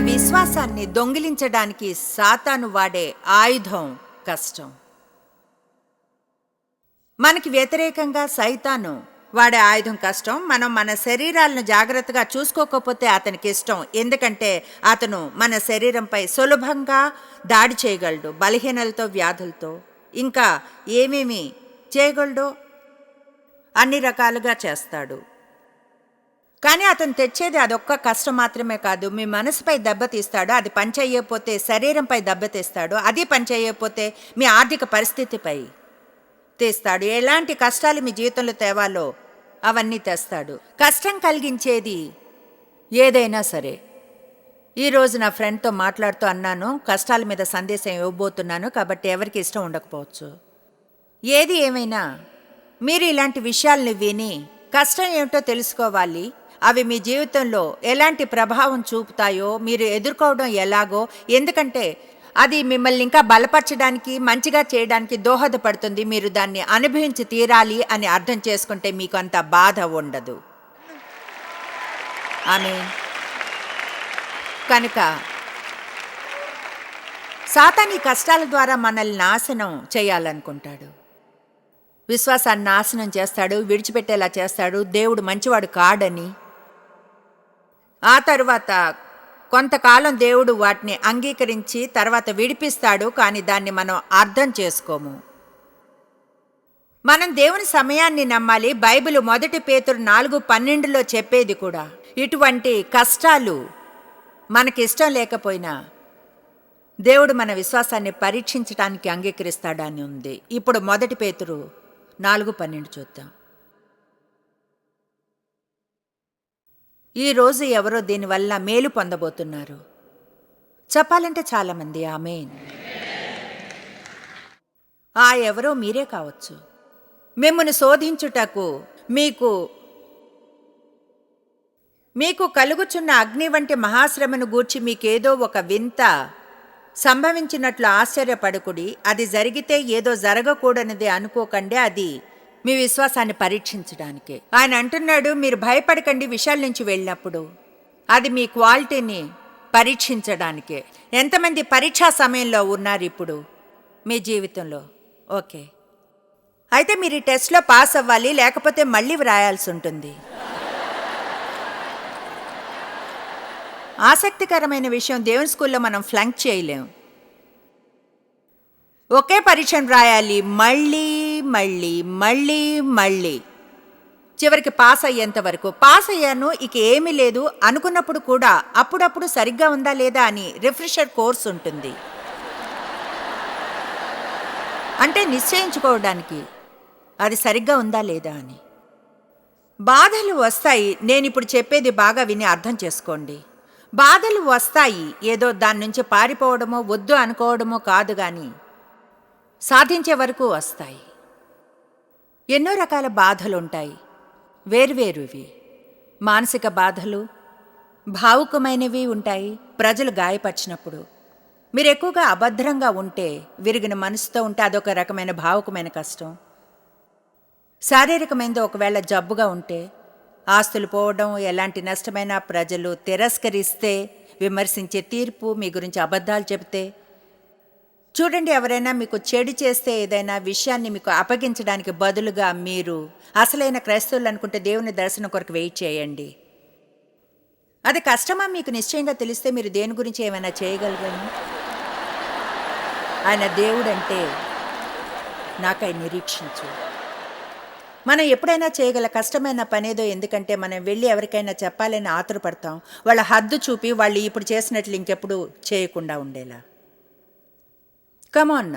విశ్వాసాన్ని దొంగిలించడానికి సాతాను వాడే ఆయుధం కష్టం. మనకి వ్యతిరేకంగా సైతాను వాడే ఆయుధం కష్టం. మనం మన శరీరాలను జాగ్రత్తగా చూసుకోకపోతే అతనికి ఇష్టం. ఎందుకంటే అతను మన శరీరంపై సులభంగా దాడి చేయగలడు బలహీనలతో వ్యాధులతో. ఇంకా ఏమేమి చేయగలడో అన్ని రకాలుగా చేస్తాడు. కానీ అతను తెచ్చేది అదొక్క కష్టం మాత్రమే కాదు. మీ మనసుపై దెబ్బతీస్తాడు అది పనిచేయకపోతే శరీరంపై దెబ్బతీస్తాడు అది పనిచేయకపోతే మీ ఆర్థిక పరిస్థితిపై తీస్తాడు. ఎలాంటి కష్టాలు మీ జీవితంలో తేవాలో అవన్నీ తెస్తాడు. కష్టం కలిగించేది ఏదైనా సరే. ఈరోజు నా ఫ్రెండ్తో మాట్లాడుతూ అన్నాను కష్టాల మీద సందేశం ఇవ్వబోతున్నాను కాబట్టి ఎవరికి ఇష్టం ఉండకపోవచ్చు. ఏది ఏమైనా మీరు ఇలాంటి విషయాల్ని విని కష్టం ఏమిటో తెలుసుకోవాలి. అవి మీ జీవితంలో ఎలాంటి ప్రభావం చూపుతాయో మీరు ఎదుర్కోవడం ఎలాగో ఎందుకంటే అది మిమ్మల్ని ఇంకా బలపరచడానికి మంచిగా చేయడానికి దోహదపడుతుంది. మీరు దాన్ని అనుభవించి తీరాలి అని అర్థం చేసుకుంటే మీకు అంత బాధ ఉండదు. ఆమె కనుక సాతాని కష్టాల ద్వారా మనల్ని నాశనం చేయాలనుకుంటాడు. విశ్వాసాన్ని నాశనం చేస్తాడు విడిచిపెట్టేలా చేస్తాడు. దేవుడు మంచివాడు కాడని ఆ తరువాత కొంతకాలం దేవుడు వాటిని అంగీకరించి తర్వాత విడిపిస్తాడు కానీ దాన్ని మనం అర్థం చేసుకోము. మనం దేవుని సమయాన్ని నమ్మాలి. బైబిల్ మొదటి పేతురు నాలుగు పన్నెండులో చెప్పేది కూడా. ఇటువంటి కష్టాలు మనకిష్టం లేకపోయినా దేవుడు మన విశ్వాసాన్ని పరీక్షించడానికి అంగీకరిస్తాడని ఉంది. ఇప్పుడు మొదటి పేతురు నాలుగు పన్నెండు చూద్దాం. ఈరోజు ఎవరో దీనివల్ల మేలు పొందబోతున్నారు. చెప్పాలంటే చాలామంది ఆమెన్. ఆ ఎవరో మీరే కావచ్చు. మిమ్మల్ని శోధించుటకు మీకు మీకు కలుగుచున్న అగ్ని వంటి మహాశ్రమను గూర్చి మీకేదో ఒక వింత సంభవించినట్లు ఆశ్చర్యపడుకుడి. అది జరిగితే ఏదో జరగకూడనిది అనుకోకండి అది మీ విశ్వాసాన్ని పరీక్షించడానికి. ఆయన అంటున్నాడు మీరు భయపడకండి విషయాల నుంచి వెళ్ళినప్పుడు. అది మీ క్వాలిటీని పరీక్షించడానికే. ఎంతమంది పరీక్షా సమయంలో ఉన్నారు ఇప్పుడు మీ జీవితంలో? ఓకే. అయితే మీరు ఈ టెస్ట్లో పాస్ అవ్వాలి లేకపోతే మళ్ళీ వ్రాయాల్సి ఉంటుంది. ఆసక్తికరమైన విషయం దేవుని స్కూల్లో మనం ఫ్లంక్ చేయలేం. ఒకే పరీక్షను రాయాలి మళ్ళీ మళ్ళీ మళ్ళీ మళ్ళీ. చివరికి పాస్ అయ్యేంత వరకు. పాస్ అయ్యాను ఇక ఏమీ లేదు. అనుకున్నప్పుడు కూడా అప్పుడప్పుడు సరిగ్గా ఉందా లేదా అని రిఫ్రెషర్ కోర్స్ ఉంటుంది. అంటే నిశ్చయించుకోవడానికి అది సరిగ్గా ఉందా లేదా అని. బాధలు వస్తాయి. నేను ఇప్పుడు చెప్పేది బాగా విని అర్థం చేసుకోండి. బాధలు వస్తాయి. ఏదో దాని నుంచి పారిపోవడమో వద్దు అనుకోవడమో కాదు కానీ సాధించే వరకు వస్తాయి. ఎన్నో రకాల బాధలు ఉంటాయి వేర్వేరువి. మానసిక బాధలు భావుకమైనవి ఉంటాయి ప్రజలు గాయపరిచినప్పుడు. మీరు ఎక్కువగా అభద్రంగా ఉంటే విరిగిన మనసుతో ఉంటే అదొక రకమైన భావుకమైన కష్టం. శారీరకమైనది ఒకవేళ జబ్బుగా ఉంటే ఆస్తులు పోవడం ఎలాంటి నష్టమైన ప్రజలు తిరస్కరిస్తే విమర్శించే తీర్పు మీ గురించి అబద్ధాలు చెబితే చూడండి ఎవరైనా మీకు చెడు చేస్తే ఏదైనా విషయాన్ని మీకు అప్పగించడానికి బదులుగా మీరు అసలైన క్రైస్తవులు అనుకుంటే దేవుని దర్శనం కొరకు వెయిట్ చేయండి. అది కష్టమా మీకు నిశ్చయంగా తెలిస్తే మీరు దేని గురించి ఏమైనా చేయగలరని? ఆయన దేవుడంటే నాకై నిరీక్షించు. మనం ఎప్పుడైనా చేయగల కష్టమైన పనేదో ఎందుకంటే మనం వెళ్ళి ఎవరికైనా చెప్పాలని ఆతురపడతాం. వాళ్ళ హద్దు చూపి వాళ్ళు ఇప్పుడు చేసినట్లు ఇంకెప్పుడు చేయకుండా ఉండేలా. కమాన్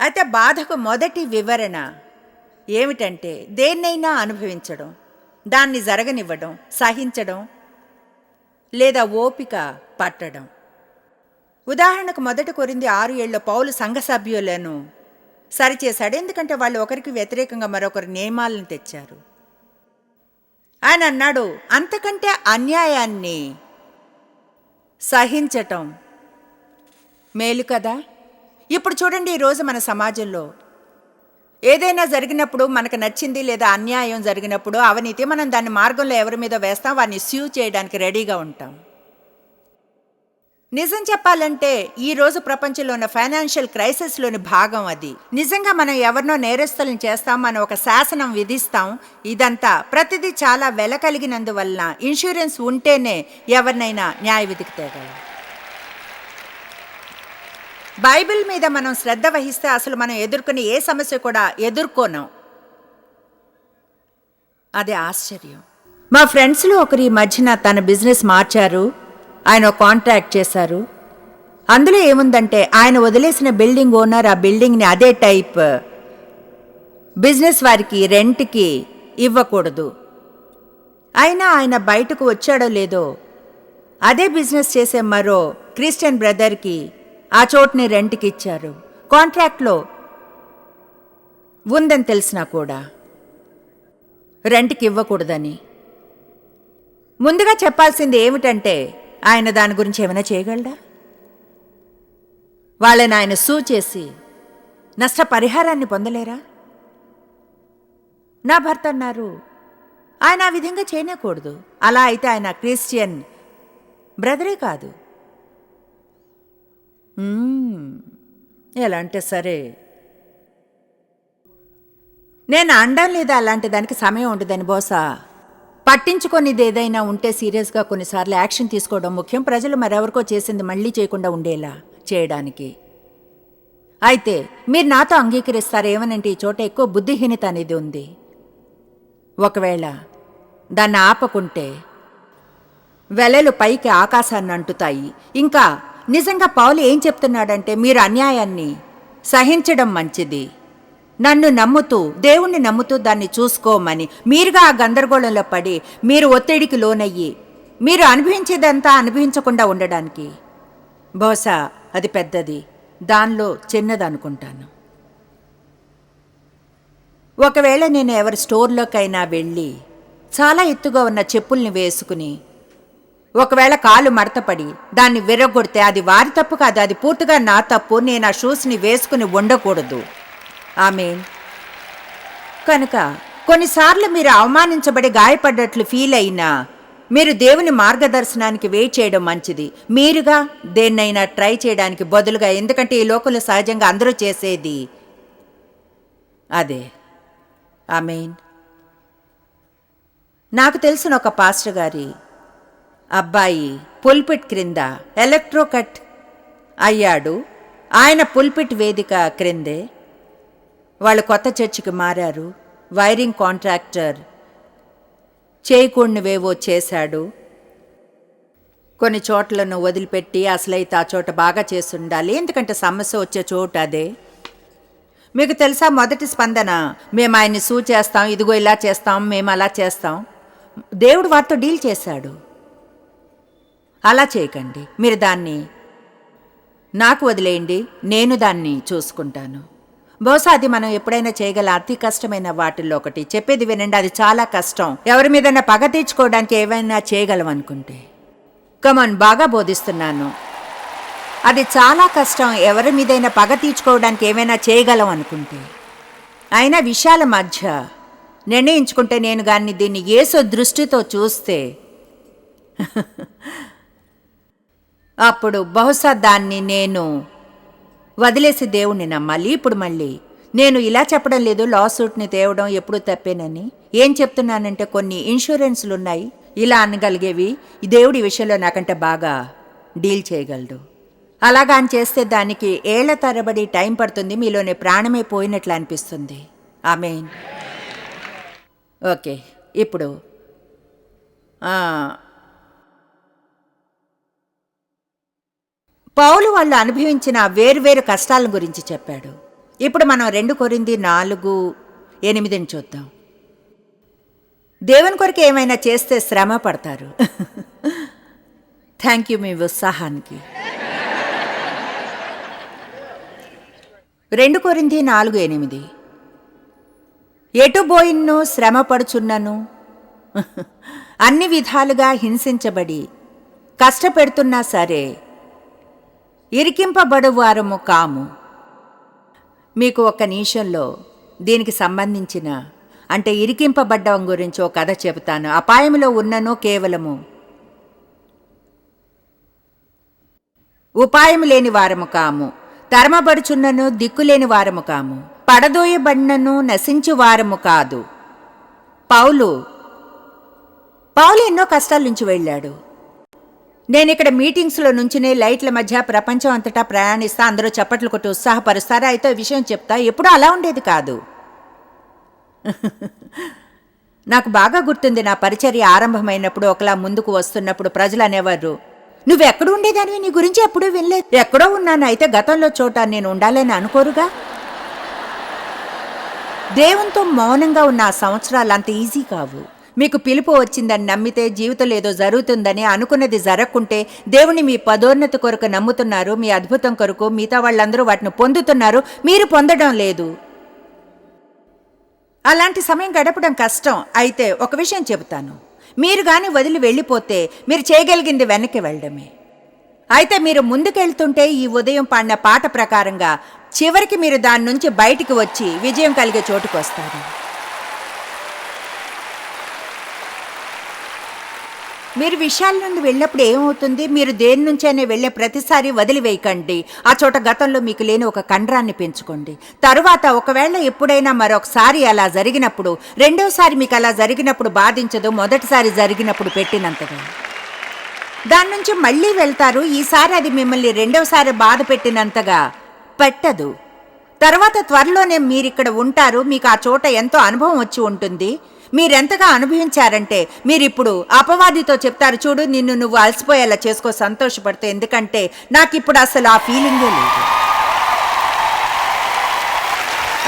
అయితే బాధకు మొదటి వివరణ ఏమిటంటే దేన్నైనా అనుభవించడం దాన్ని జరగనివ్వడం సహించడం లేదా ఓపిక పట్టడం. ఉదాహరణకు మొదట కొరింది ఆరు ఏళ్ళ పౌలు సంఘ సభ్యులను సరిచేశాడు. ఎందుకంటే వాళ్ళు ఒకరికి వ్యతిరేకంగా మరొకరు నియమాలను తెచ్చారు. ఆయన అన్నాడు అంతకంటే అన్యాయాన్ని సహించటం మేలు కదా? ఇప్పుడు చూడండి ఈరోజు మన సమాజంలో. ఏదైనా జరిగినప్పుడు మనకు నచ్చింది లేదా అన్యాయం జరిగినప్పుడు అవినీతి మనం దాన్ని మార్గంలో ఎవరి మీద వేస్తాం వారిని స్యూ చేయడానికి రెడీగా ఉంటాం. నిజం చెప్పాలంటే ఈరోజు ప్రపంచంలో ఉన్న ఫైనాన్షియల్ క్రైసిస్లోని భాగం అది. నిజంగా మనం ఎవరినో నేరస్తులను చేస్తాం మనం ఒక శాసనం విధిస్తాం ఇదంతా ప్రతిదీ చాలా వెల కలిగినందువలన ఇన్సూరెన్స్ ఉంటేనే ఎవరినైనా న్యాయ విధికి తేగలం. బైబిల్ మీద మనం శ్రద్ధ వహిస్తే అసలు మనం ఎదుర్కొనే ఏ సమస్య కూడా ఎదుర్కోనం. అదే ఆశ్చర్యం. మా ఫ్రెండ్స్లో ఒకరి ఈ మధ్యన తన బిజినెస్ మార్చారు ఆయన కాంట్రాక్ట్ చేశారు. అందులో ఏముందంటే ఆయన వదిలేసిన బిల్డింగ్ ఓనర్ ఆ బిల్డింగ్ని అదే టైప్. బిజినెస్ వారికి రెంట్కి ఇవ్వకూడదు. అయినా ఆయన బయటకు వచ్చాడో లేదో అదే బిజినెస్ చేసే మరో క్రిస్టియన్ బ్రదర్కి ఆ చోటుని రెంట్కి ఇచ్చారు. కాంట్రాక్ట్లో ఉందని తెలిసినా కూడా రెంట్కి ఇవ్వకూడదని. ముందుగా చెప్పాల్సింది ఏమిటంటే ఆయన దాని గురించి ఏమైనా చేయగలడా? వాళ్ళని ఆయన సూ చేసి నష్టపరిహారాన్ని పొందలేరా? నా భర్త అన్నారు ఆయన ఆ విధంగా చేయనేకూడదు. అలా అయితే ఆయన క్రిస్టియన్ బ్రదరే కాదు. ఎలా అంటే సరే. నేను అండం లేదా అలాంటి దానికి సమయం ఉండదని బహుశా పట్టించుకొనిది ఏదైనా ఉంటే సీరియస్గా కొన్నిసార్లు యాక్షన్ తీసుకోవడం ముఖ్యం. ప్రజలు మరెవరికో చేసింది మళ్ళీ చేయకుండా ఉండేలా చేయడానికి. అయితే మీరు నాతో అంగీకరిస్తారు ఏమనంటే ఈ చోట ఎక్కువ బుద్ధిహీనత అనేది ఉంది. ఒకవేళ దాన్ని ఆపకుంటే వెలలు పైకి ఆకాశాన్ని అంటుతాయి. ఇంకా నిజంగా పౌలు ఏం చెప్తున్నాడంటే మీరు అన్యాయాన్ని సహించడం మంచిది. నన్ను నమ్ముతూ దేవుణ్ణి నమ్ముతూ దాన్ని చూసుకోమని. మీరుగా ఆ గందరగోళంలో పడి మీరు ఒత్తిడికి లోనయ్యి మీరు అనుభవించేదంతా అనుభవించకుండా ఉండడానికి. బహుశా అది పెద్దది. దానిలో చిన్నదనుకుంటాను. ఒకవేళ నేను ఎవరి స్టోర్లోకైనా వెళ్ళి చాలా ఎత్తుగా ఉన్న చెప్పుల్ని వేసుకుని ఒకవేళ కాలు మడతపడి దాన్ని విరగొడితే అది వారి తప్పు కాదు అది పూర్తిగా నా తప్పు నేను ఆ షూస్ని వేసుకుని ఉండకూడదు. ఆమె కనుక కొన్నిసార్లు మీరు అవమానించబడి గాయపడ్డట్లు ఫీల్ అయినా మీరు దేవుని మార్గదర్శనానికి వెయిట్ చేయడం మంచిది. మీరుగా దేన్నైనా ట్రై చేయడానికి బదులుగా ఎందుకంటే ఈ లోకంలో సహజంగా అందరూ చేసేది అదే. ఆమెన్. నాకు తెలిసిన ఒక పాస్టర్ గారి అబ్బాయి పుల్పిట్ క్రింద ఎలక్ట్రోకట్ అయ్యాడు. ఆయన పుల్పిట్ వేదిక క్రిందే. వాళ్ళు కొత్త చర్చికి మారారు. వైరింగ్ కాంట్రాక్టర్ చేయకూడనివేవో చేశాడు. కొన్ని చోట్లను వదిలిపెట్టి అసలైతే ఆ చోట బాగా చేస్తుండాలి. ఎందుకంటే సమస్య వచ్చే చోటు అదే. మీకు తెలుసా మొదటి స్పందన? మేము ఆయన్ని సూ చేస్తాం ఇదిగో ఇలా చేస్తాం మేము అలా చేస్తాం. దేవుడు వారితో డీల్ చేశాడు. అలా చేయకండి. మీరు దాన్ని నాకు వదిలేయండి. నేను దాన్ని చూసుకుంటాను. బహుశా అది మనం ఎప్పుడైనా చేయగల అతి కష్టమైన వాటిల్లో ఒకటి. చెప్పేది వినండి అది చాలా కష్టం. ఎవరి మీదైనా పగ తీర్చుకోవడానికి ఏమైనా చేయగలం అనుకుంటే. కమన్ బాగా బోధిస్తున్నాను. అది చాలా కష్టం. ఎవరి మీదైనా పగ తీర్చుకోవడానికి ఏమైనా చేయగలం అనుకుంటే. అయినా విషయాల మధ్య నిర్ణయించుకుంటే నేను కానీ దీన్ని ఏసో దృష్టితో చూస్తే. అప్పుడు బహుశా దాన్ని నేను వదిలేసి దేవుణ్ణి నమ్మాలి. ఇప్పుడు మళ్ళీ నేను ఇలా చెప్పడం లేదు లా సూట్ని తేవడం ఎప్పుడు తప్పేనని. ఏం చెప్తున్నానంటే కొన్ని ఇన్సూరెన్స్లు ఉన్నాయి. ఇలా అనగలిగేవి. దేవుడి విషయంలో నాకంటే బాగా డీల్ చేయగలడు. అలాగా అని చేస్తే దానికి ఏళ్ళ తరబడి టైం పడుతుంది. మీలోనే ప్రాణమే పోయినట్లు అనిపిస్తుంది. ఆమెన్. ఓకే. ఇప్పుడు పౌలు వాళ్ళు అనుభవించిన వేరువేరు కష్టాల గురించి చెప్పాడు. ఇప్పుడు మనం రెండు కొరింది నాలుగు ఎనిమిదిని చూద్దాం. దేవుని కొరకు ఏమైనా చేస్తే శ్రమ పడతారు. థ్యాంక్ యూ మీ ఉత్సాహానికి. రెండు కొరింది నాలుగు ఎనిమిది. ఎటు బోయిన్ను శ్రమపడుచున్నను అన్ని విధాలుగా హింసించబడి కష్టపెడుతున్నా సరే ఇరికింపబడువారము కాము మీకు ఒక నిమిషంలో దీనికి సంబంధించిన అంటే ఇరికింపబడ్డం గురించి ఒక కథ చెబుతాను. అపాయంలో ఉన్నను కేవలము ఉపాయం లేని వారము కాము తరమబడుచున్నను దిక్కులేని వారము కాము పడదోయబడినను నశించు వారము కాదు పౌలు పౌలు ఎన్నో కష్టాల నుంచి వెళ్ళాడు. నేను ఇక్కడ మీటింగ్స్లో నుంచినే లైట్ల మధ్య ప్రపంచం అంతటా ప్రయాణిస్తా అందరూ చప్పట్లు కొట్టి ఉత్సాహపరుస్తారా? అయితే విషయం చెప్తా. ఎప్పుడూ అలా ఉండేది కాదు. నాకు బాగా గుర్తుంది నా పరిచర్య ఆరంభమైనప్పుడు ఒకలా ముందుకు వస్తున్నప్పుడు ప్రజలు అనేవారు నువ్వు ఎక్కడ ఉండేదానివి? నీ గురించి ఎప్పుడూ వినలేదు. ఎక్కడో ఉన్నాను. అయితే గతంలో చోట నేను ఉండాలని అనుకోరుగా? దేవునితో మౌనంగా ఉన్న ఆ సంవత్సరాలు అంత ఈజీ కావు. మీకు పిలుపు వచ్చిందని నమ్మితే జీవితంలో ఏదో జరుగుతుందని అనుకున్నది జరగకుంటే దేవుని మీ పదోన్నతి కొరకు నమ్ముతున్నారు మీ అద్భుతం కొరకు మిగతా వాళ్ళందరూ వాటిని పొందుతున్నారు మీరు పొందడం లేదు. అలాంటి సమయం గడపడం కష్టం. అయితే ఒక విషయం చెబుతాను. మీరు కానీ వదిలి వెళ్ళిపోతే మీరు చేయగలిగింది వెనక్కి వెళ్ళడమే. అయితే మీరు ముందుకెళ్తుంటే ఈ ఉదయం పాడిన పాట ప్రకారంగా చివరికి మీరు దాని నుంచి బయటికి వచ్చి విజయం కలిగే చోటుకు మీరు విషయాల నుండి వెళ్ళినప్పుడు ఏమవుతుంది? మీరు దేని నుంచైనా వెళ్ళే ప్రతిసారి వదిలివేయకండి. ఆ చోట గతంలో మీకు లేని ఒక కండరాన్ని పెంచుకోండి. తరువాత ఒకవేళ ఎప్పుడైనా మరొకసారి అలా జరిగినప్పుడు రెండోసారి మీకు అలా జరిగినప్పుడు బాధించదు మొదటిసారి జరిగినప్పుడు పెట్టినంతగా. దాని నుంచి మళ్ళీ వెళ్తారు ఈసారి అది మిమ్మల్ని రెండోసారి బాధ పెట్టినంతగా పెట్టదు. తర్వాత త్వరలోనే మీరిక్కడ ఉంటారు మీకు ఆ చోట ఎంతో అనుభవం వచ్చి ఉంటుంది. మీరెంతగా అనుభవించారంటే మీరిప్పుడు అపవాదితో చెప్తారు చూడు నిన్ను నువ్వు అలసిపోయేలా చేసుకో సంతోషపడితే ఎందుకంటే నాకు ఇప్పుడు అసలు ఆ ఫీలింగే లేదు.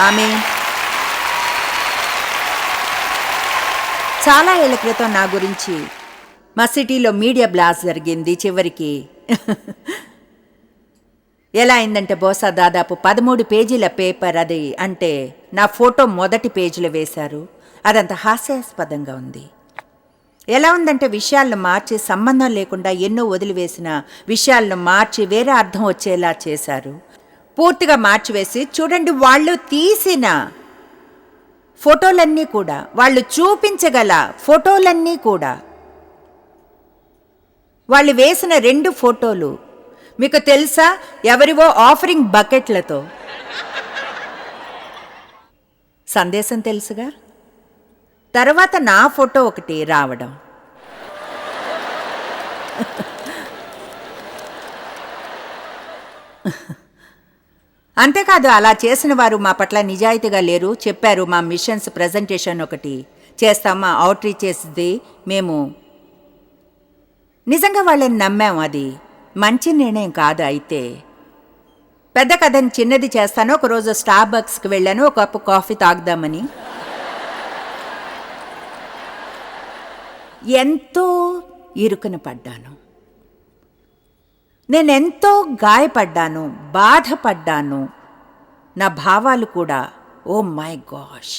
ఆమె చాలా ఏళ్ళ క్రితం నా గురించి మా సిటీలో మీడియా బ్లాస్ జరిగింది చివరికి. ఎలా అయిందంటే బహుశా దాదాపు పదమూడు పేజీల పేపర్ అది అంటే నా ఫోటో మొదటి పేజీలో వేశారు. అదంత హాస్యాస్పదంగా ఉంది. ఎలా ఉందంటే విషయాలను మార్చి సంబంధం లేకుండా ఎన్నో వదిలివేసిన విషయాలను మార్చి వేరే అర్థం వచ్చేలా చేశారు. పూర్తిగా మార్చివేసి చూడండి వాళ్ళు తీసిన ఫోటోలన్నీ కూడా వాళ్ళు చూపించగల ఫోటోలన్నీ కూడా. వాళ్ళు వేసిన రెండు ఫోటోలు మీకు తెలుసా? ఎవరివో ఆఫరింగ్ బకెట్లతో. సందేశం తెలుసుగా? తర్వాత నా ఫోటో ఒకటి రావడం. అంతేకాదు అలా చేసిన వారు మా పట్ల నిజాయితీగా లేరు. చెప్పారు మా మిషన్స్ ప్రజెంటేషన్ ఒకటి చేస్తాం మా అవుట్ చేసింది మేము. నిజంగా వాళ్ళని నమ్మాం అది. మంచి నిర్ణయం కాదు అయితే. పెద్ద కథని చిన్నది చేస్తాను ఒకరోజు స్టార్ బక్స్కి వెళ్ళాను ఒక కప్పు కాఫీ తాగుదామని. ఎంతో ఇరుకున పడ్డాను. నేనెంతో గాయపడ్డాను బాధపడ్డాను. నా భావాలు కూడా ఓ మై గాష్.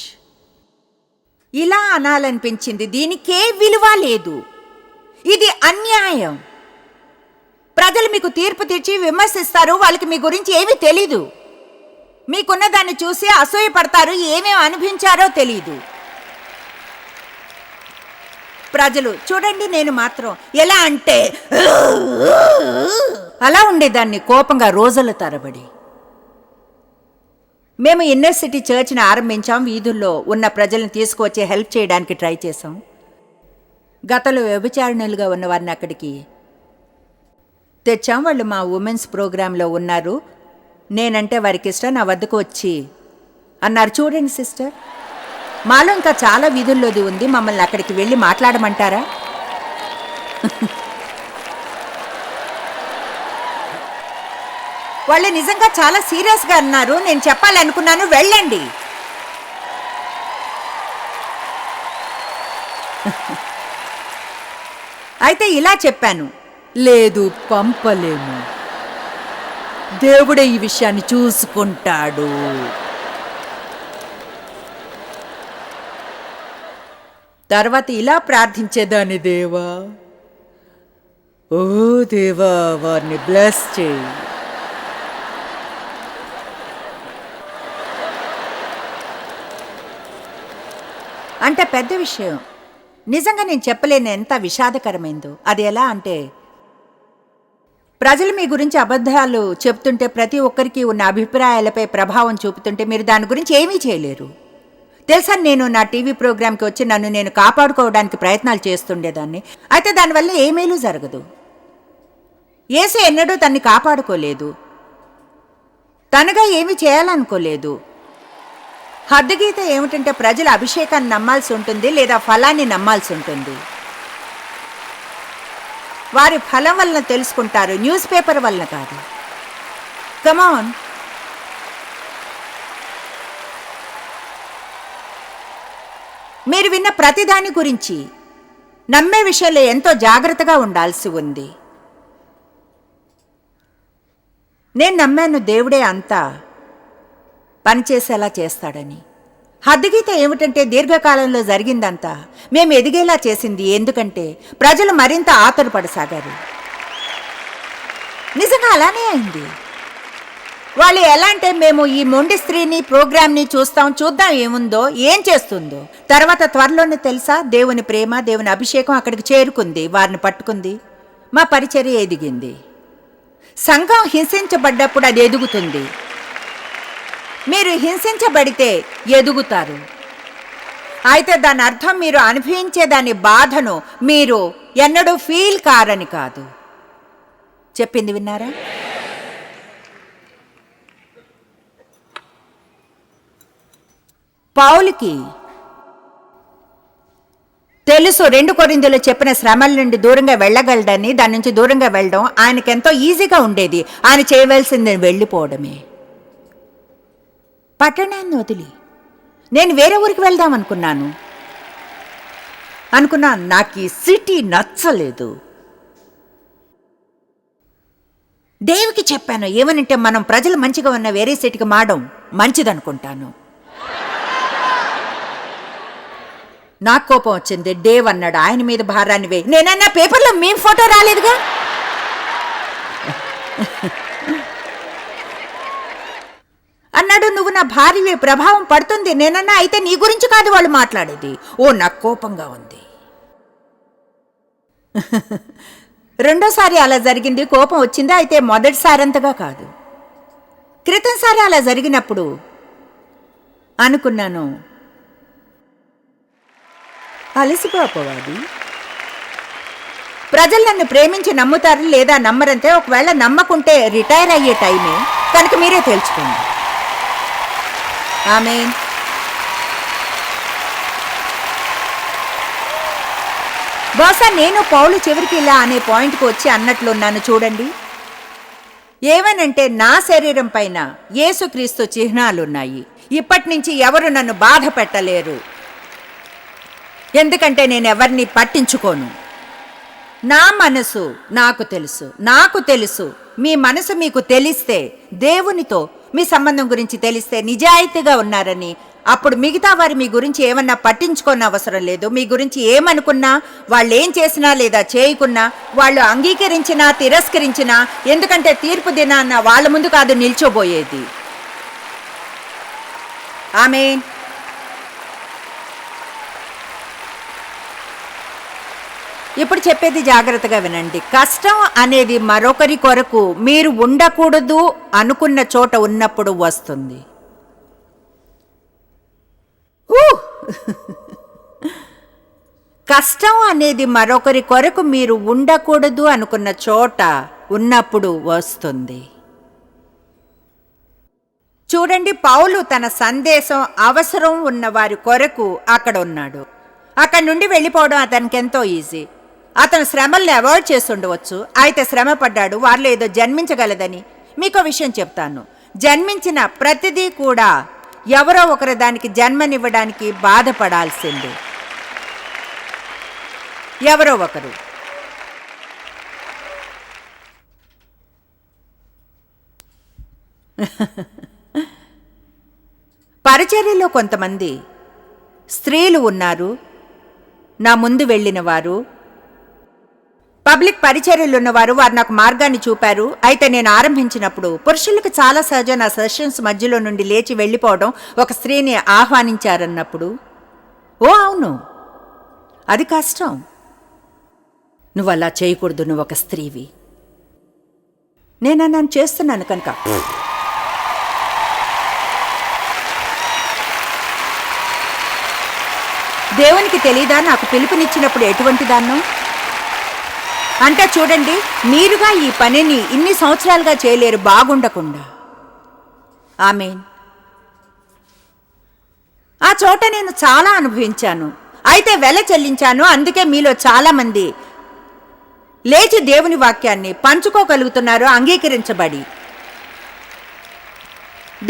ఇలా అనాలనిపించింది. దీనికే విలువ లేదు. ఇది అన్యాయం. ప్రజలు మీకు తీర్పు తీర్చి విమర్శిస్తారు. వాళ్ళకి మీ గురించి ఏమీ తెలీదు. మీకున్న దాన్ని చూసి అసూయపడతారు. ఏమేమి అనిపించారో తెలీదు. ప్రజలు. చూడండి నేను మాత్రం ఎలా అంటే అలా ఉండేదాన్ని కోపంగా రోజుల తరబడి. మేము ఇన్నర్ సిటీ చర్చ్ని ఆరంభించాం వీధుల్లో ఉన్న ప్రజలను తీసుకువచ్చి హెల్ప్ చేయడానికి ట్రై చేశాం. గతంలో వ్యభిచారణలుగా ఉన్న వారిని అక్కడికి తెచ్చాం. వాళ్ళు మా ఉమెన్స్ ప్రోగ్రాంలో ఉన్నారు. నేనంటే వారికి ఇష్టం నా వద్దకు వచ్చి అన్నారు. చూడండి సిస్టర్ మాలో ఇంకా చాలా వీధుల్లోది ఉంది. మమ్మల్ని అక్కడికి వెళ్ళి మాట్లాడమంటారా? వాళ్ళు నిజంగా చాలా సీరియస్గా అన్నారు. నేను చెప్పాలనుకున్నాను వెళ్ళండి. అయితే ఇలా చెప్పాను. లేదు పంపలేము. దేవుడే ఈ విషయాన్ని చూసుకుంటాడు. తర్వాత ఇలా ప్రార్థించేదాన్ని దేవా. ఓ దేవా వారిని బ్లెస్ చేయి. అంటే పెద్ద విషయం నిజంగా నేను చెప్పలేను ఎంత విషాదకరమైందో. అది ఎలా అంటే ప్రజలు మీ గురించి అబద్ధాలు చెప్తుంటే ప్రతి ఒక్కరికి ఉన్న అభిప్రాయాలపై ప్రభావం చూపుతుంటే మీరు దాని గురించి ఏమీ చేయలేరు. తెలుసా నేను నా టీవీ ప్రోగ్రాంకి వచ్చి నన్ను నేను కాపాడుకోవడానికి ప్రయత్నాలు చేస్తుండేదాన్ని. అయితే దానివల్ల ఏమేలు జరగదు. ఏసీ ఎన్నడూ తన్ని కాపాడుకోలేదు. తనగా ఏమి చేయాలనుకోలేదు. హద్దుగీత ఏమిటంటే ప్రజల అభిషేకాన్ని నమ్మాల్సి ఉంటుంది లేదా ఫలాన్ని నమ్మాల్సి ఉంటుంది. వారి ఫలం వలన తెలుసుకుంటారు న్యూస్ పేపర్ వలన కాదు. కమాన్ మీరు విన్న ప్రతిదాని గురించి నమ్మే విషయంలో ఎంతో జాగ్రత్తగా ఉండాల్సి ఉంది. నేను నమ్మాను దేవుడే అంతా పనిచేసేలా చేస్తాడని. హద్దుగీత ఏమిటంటే దీర్ఘకాలంలో జరిగిందంతా మేము ఎదిగేలా చేసింది ఎందుకంటే ప్రజలు మరింత ఆతురపడసాగారు నిజంగా అలానే అయింది. వాళ్ళు ఎలా అంటే మేము ఈ మొండి స్త్రీని ప్రోగ్రామ్ని చూస్తాం చూద్దాం ఏముందో ఏం చేస్తుందో. తర్వాత త్వరలోనే తెలుసా దేవుని ప్రేమ దేవుని అభిషేకం అక్కడికి చేరుకుంది వారిని పట్టుకుంది. మా పరిచర్య ఎదిగింది. సంఘం హింసించబడ్డప్పుడు అది ఎదుగుతుంది. మీరు హింసించబడితే ఎదుగుతారు. అయితే దాని అర్థం మీరు అనుభవించే దాని బాధను మీరు ఎన్నడూ ఫీల్ కారని కాదు. చెప్పింది విన్నారా? పౌలుకి తెలుసు రెండు కొరిందులు చెప్పిన శ్రమల నుండి దూరంగా వెళ్ళగలడని దాని నుంచి దూరంగా వెళ్ళడం ఆయనకెంతో ఈజీగా ఉండేది. ఆయన చేయవలసింది వెళ్ళిపోవడమే. పట్టణాన్ని వదిలి. నేను వేరే ఊరికి వెళ్దాం అనుకున్నాను. అనుకున్నాను నాకు ఈ సిటీ నచ్చలేదు. దేవికి చెప్పాను ఏమనంటే మనం ప్రజలు మంచిగా ఉన్న వేరే సిటీకి మాడం మంచిదనుకుంటాను. నాకు కోపం వచ్చింది. డేవ్ అన్నాడు. ఆయన మీద భారాన్ని వేయి. నేనన్నా పేపర్లో మేం ఫోటో రాలేదుగా? అన్నాడు. నువ్వు నా భార్యవే ప్రభావం పడుతుంది. నేనన్నా అయితే నీ గురించి కాదు వాళ్ళు మాట్లాడేది. ఓ నాకు కోపంగా ఉంది. రెండోసారి అలా జరిగింది. కోపం వచ్చింది? అయితే మొదటిసారి అంతగా కాదు. క్రితంసారి అలా జరిగినప్పుడు అనుకున్నాను. అలసిపోపోవాలి ప్రజలు నన్ను ప్రేమించి నమ్ముతారు లేదా నమ్మరంటే ఒకవేళ నమ్మకుంటే రిటైర్ అయ్యే టైమే కనుక మీరే తెలుసుకోండి. ఆమె బహుశా నేను పౌలు చివరికి ఇలా అనే పాయింట్కి వచ్చి అన్నట్లున్నాను చూడండి. ఏమనంటే నా శరీరం పైన యేసుక్రీస్తు చిహ్నాలున్నాయి. ఇప్పటి నుంచి ఎవరు నన్ను బాధ పెట్టలేరు. ఎందుకంటే నేను ఎవరిని పట్టించుకోను. నా మనసు నాకు తెలుసు నాకు తెలుసు. మీ మనసు మీకు తెలిస్తే దేవునితో మీ సంబంధం గురించి తెలిస్తే నిజాయితీగా ఉన్నారని అప్పుడు మిగతా వారు మీ గురించి ఏమన్నా పట్టించుకోని అవసరం లేదు. మీ గురించి ఏమనుకున్నా వాళ్ళు ఏం చేసినా లేదా చేయకున్నా వాళ్ళు అంగీకరించినా తిరస్కరించినా ఎందుకంటే తీర్పు దినాన్న వాళ్ళ ముందు కాదు నిల్చోబోయేది. ఆమె ఇప్పుడు చెప్పేది జాగ్రత్తగా వినండి. కష్టం అనేది మరొకరి కొరకు మీరు ఉండకూడదు అనుకున్న చోట ఉన్నప్పుడు వస్తుంది. ఊ! కష్టం అనేది మరొకరి కొరకు మీరు ఉండకూడదు అనుకున్న చోట ఉన్నప్పుడు వస్తుంది. చూడండి పౌలు తన సందేశం అవసరం ఉన్న వారి కొరకు అక్కడ ఉన్నాడు అక్కడ నుండి వెళ్ళిపోవడం అతనికి ఎంతో ఈజీ. అతను శ్రమల్ని అవాయిడ్ చేస్తుండవచ్చు అయితే శ్రమ పడ్డాడు వారిలో ఏదో జన్మించగలదని మీకు విషయం చెప్తాను. జన్మించిన ప్రతిదీ కూడా ఎవరో ఒకరు దానికి జన్మనివ్వడానికి బాధపడాల్సిందే. ఎవరో ఒకరు. పరిచర్యలో కొంతమంది స్త్రీలు ఉన్నారు. నా ముందు వెళ్ళిన వారు పబ్లిక్ పరిచర్యలున్న ఉన్నవారు వారు నాకు మార్గాన్ని చూపారు. అయితే నేను ఆరంభించినప్పుడు పురుషులకు చాలా సహజ నా సెషన్స్ మధ్యలో నుండి లేచి వెళ్ళిపోవడం ఒక స్త్రీని ఆహ్వానించారన్నప్పుడు. ఓ అవును. అది కష్టం. నువ్వు అలా చేయకూడదు నువ్వు ఒక స్త్రీవి. నేను నన్ను చేస్తున్నాను కనుక. దేవునికి తెలీదా నాకు పిలుపునిచ్చినప్పుడు ఎటువంటి దాన్నో అంటే చూడండి మీరుగా ఈ పనిని ఇన్ని సంవత్సరాలుగా చేయలేరు బాగుండకుండా. ఆమె ఆ చోట నేను చాలా అనుభవించాను. అయితే వెల చెల్లించాను అందుకే మీలో చాలామంది లేచి దేవుని వాక్యాన్ని పంచుకోగలుగుతున్నారు అంగీకరించబడి.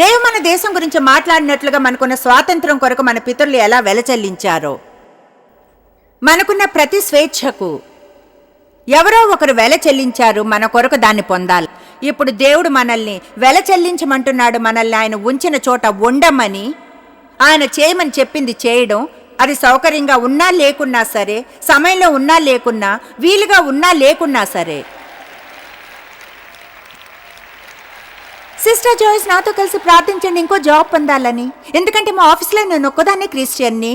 దేవు మన దేశం గురించి మాట్లాడినట్లుగా మనకున్న స్వాతంత్రం కొరకు మన పితరులు ఎలా వెల చెల్లించారో. మనకున్న ప్రతి స్వేచ్ఛకు ఎవరో ఒకరు వెల చెల్లించారు మన కొరకు దాన్ని పొందాలి. ఇప్పుడు దేవుడు మనల్ని వెల చెల్లించమంటున్నాడు మనల్ని ఆయన ఉంచిన చోట ఉండమని ఆయన చేయమని చెప్పింది చేయడం అది సౌకర్యంగా ఉన్నా లేకున్నా సరే సమయంలో ఉన్నా లేకున్నా వీలుగా ఉన్నా లేకున్నా సరే. సిస్టర్ జోయిస్ నాతో కలిసి ప్రార్థించండి ఇంకో జాబ్ పొందాలని. ఎందుకంటే మా ఆఫీస్లో నేను ఒక్కదాన్ని క్రిస్టియన్ని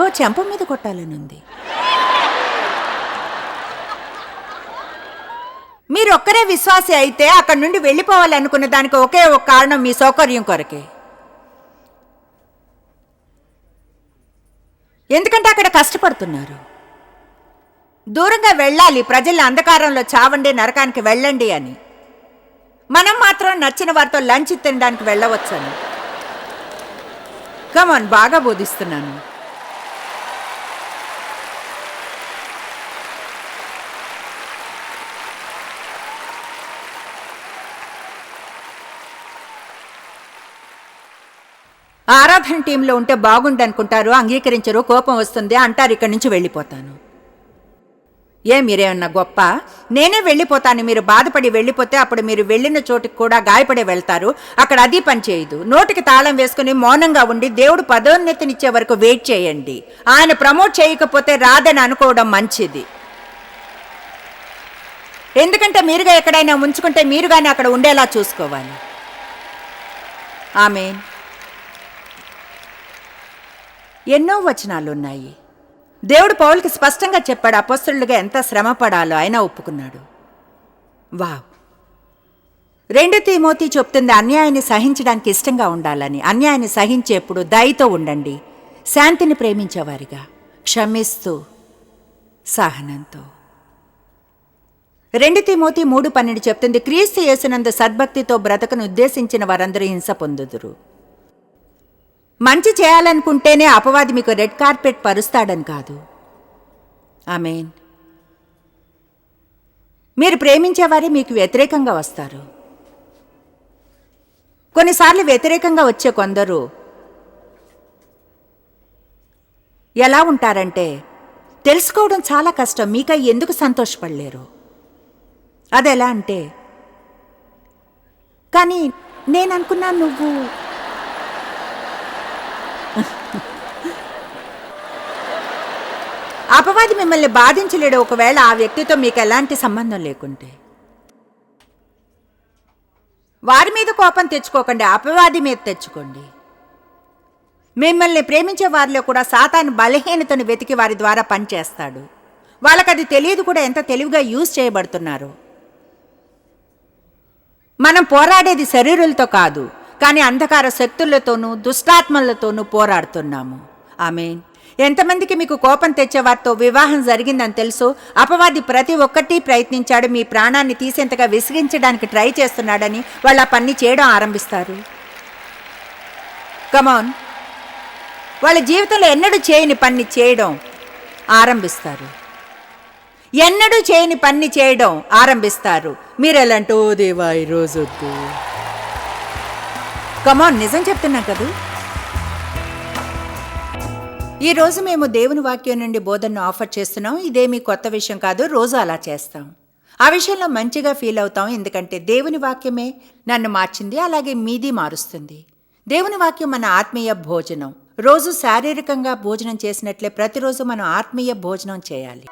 ఓ చెంప మీద కొట్టాలని ఉంది మీరు ఒక్కరే విశ్వాసి అయితే అక్కడి నుండి వెళ్ళిపోవాలనుకున్న దానికి ఒకే ఒక కారణం మీ సౌకర్యం కొరకే. ఎందుకంటే అక్కడ కష్టపడుతున్నారు. దూరంగా వెళ్ళాలి ప్రజల్ని అంధకారంలో చావండి నరకానికి వెళ్ళండి అని. మనం మాత్రం నచ్చిన వారితో లంచ్ తినడానికి వెళ్ళవచ్చని. కమాన్ బాగా బోధిస్తున్నాను. ఆరాధన టీంలో ఉంటే బాగుండనుకుంటారు అంగీకరించరు కోపం వస్తుంది అంటారు ఇక్కడి నుంచి వెళ్ళిపోతాను. ఏ మీరేమన్నా గొప్ప? నేనే వెళ్ళిపోతాను మీరు బాధపడి వెళ్ళిపోతే అప్పుడు మీరు వెళ్ళిన చోటుకి కూడా గాయపడి వెళ్తారు. అక్కడ అది పని చేయదు. నోటికి తాళం వేసుకుని మౌనంగా ఉండి దేవుడు పదోన్నతినిచ్చే వరకు వెయిట్ చేయండి. ఆయన ప్రమోట్ చేయకపోతే రాదని అనుకోవడం మంచిది. ఎందుకంటే మీరుగా ఎక్కడైనా ఉంచుకుంటే మీరుగానే అక్కడ ఉండేలా చూసుకోవాలి. ఆమె ఎన్నో వచనాలున్నాయి. దేవుడు పౌలకి స్పష్టంగా చెప్పాడు అపస్తులుగా ఎంత శ్రమ పడాలో ఆయన ఒప్పుకున్నాడు. వావ్. రెండు తీమోతి చెప్తుంది అన్యాయాన్ని సహించడానికి ఇష్టంగా ఉండాలని. అన్యాయాన్ని సహించేప్పుడు దయతో ఉండండి. శాంతిని ప్రేమించేవారిగా. క్షమిస్తూ సహనంతో. రెండు తిమోతి మూడు పన్నెండు చెప్తుంది క్రీస్తు యేసునందు సద్భక్తితో బ్రతకను ఉద్దేశించిన వారందరూ హింస పొందుదురు. మంచి చేయాలనుకుంటేనే అపవాది మీకు రెడ్ కార్పెట్ పరుస్తాడని కాదు. ఆమెన్. మీరు ప్రేమించేవారే మీకు వ్యతిరేకంగా వస్తారు. కొన్నిసార్లు వ్యతిరేకంగా వచ్చే కొందరు ఎలా ఉంటారంటే తెలుసుకోవడం చాలా కష్టం మీకై ఎందుకు సంతోషపడలేరు? అదెలా అంటే కానీ నేను అనుకున్నాను నువ్వు అపవాది మిమ్మల్ని బాధించలేడు. ఒకవేళ ఆ వ్యక్తితో మీకు ఎలాంటి సంబంధం లేకుంటే. వారి మీద కోపం తెచ్చుకోకండి. అపవాది మీద తెచ్చుకోండి. మిమ్మల్ని ప్రేమించే వారిలో కూడా సాతాను బలహీనతను వెతికి వారి ద్వారా పనిచేస్తాడు. వాళ్ళకి అది తెలియదు కూడా ఎంత తెలివిగా యూజ్ చేయబడుతున్నారు. మనం పోరాడేది శరీరులతో కాదు. కానీ అంధకార శక్తులతోనూ దుష్టాత్మలతోనూ పోరాడుతున్నాము. ఆమె ఎంతమందికి మీకు కోపం తెచ్చేవారితో వివాహం జరిగిందని తెలుసు? అపవాది ప్రతి ఒక్కటి ప్రయత్నించాడు. మీ ప్రాణాన్ని తీసేంతగా విసిగించడానికి ట్రై చేస్తున్నాడని వాళ్ళు ఆ పని చేయడం ఆరంభిస్తారు. కమాన్ వాళ్ళ జీవితంలో ఎన్నడూ చేయని పని చేయడం ఆరంభిస్తారు. ఎన్నడూ చేయని పని చేయడం ఆరంభిస్తారు. మీరు ఎలాంటి ఓ దేవా ఈరోజు వద్దు. కమాన్ నిజం చెప్తున్నా కదూ. ఈ రోజు మేము దేవుని వాక్యం నుండి బోధనను ఆఫర్ చేస్తున్నాం. ఇదేమీ కొత్త విషయం కాదు రోజు అలా చేస్తాం. ఆ విషయంలో మంచిగా ఫీల్ అవుతాం. ఎందుకంటే దేవుని వాక్యమే నన్ను మార్చింది అలాగే మీది మారుస్తుంది. దేవుని వాక్యం మన ఆత్మీయ భోజనం. రోజు శారీరకంగా భోజనం చేసినట్లే ప్రతిరోజు మనం ఆత్మీయ భోజనం చేయాలి.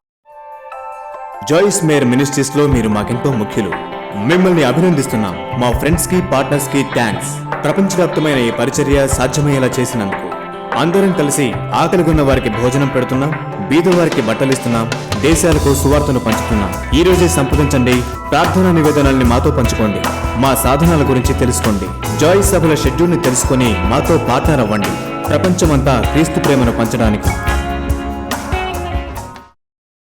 జాయిస్ మేర్ మినిస్ట్రీస్లో మీరు మాకెంతో ముఖ్యులు. మిమ్మల్ని అభినందిస్తున్నాం. మా ఫ్రెండ్స్కి పార్ట్నర్స్కి థ్యాంక్స్ ప్రపంచవ్యాప్తమైన ఈ పరిచర్య సాధ్యమయ్యేలా చేసినందుకు. అందరం కలిసి ఆకలిగొన్న వారికి భోజనం పెడుతున్నాం బీదవారికి బట్టలిస్తున్నాం దేశాలకు సువార్తను పంచుతున్నాం. ఈ రోజే సంప్రదించండి ప్రార్థనా నివేదనల్ని మాతో పంచుకోండి మా సాధనాల గురించి తెలుసుకోండి జాయ్ సభల షెడ్యూల్ని తెలుసుకొని మాతో పార్ట్నర్ అవ్వండి ప్రపంచమంతా క్రీస్తు ప్రేమను పంచడానికి